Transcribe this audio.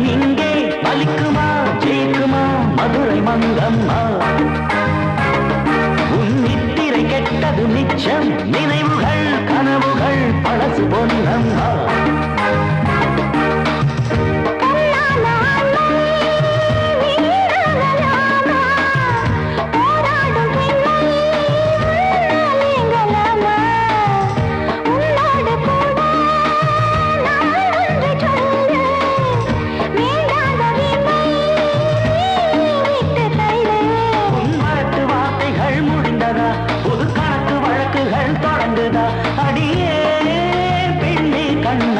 தந்திரம் இங்கே. பலிக்குமா ஜெயிக்குமா மதுரை மங்கம்மா? உன் நித்திரை கெட்டது நிச்சம் நினைவுகள் கனவுகள் பழசு பொன்னம்மா.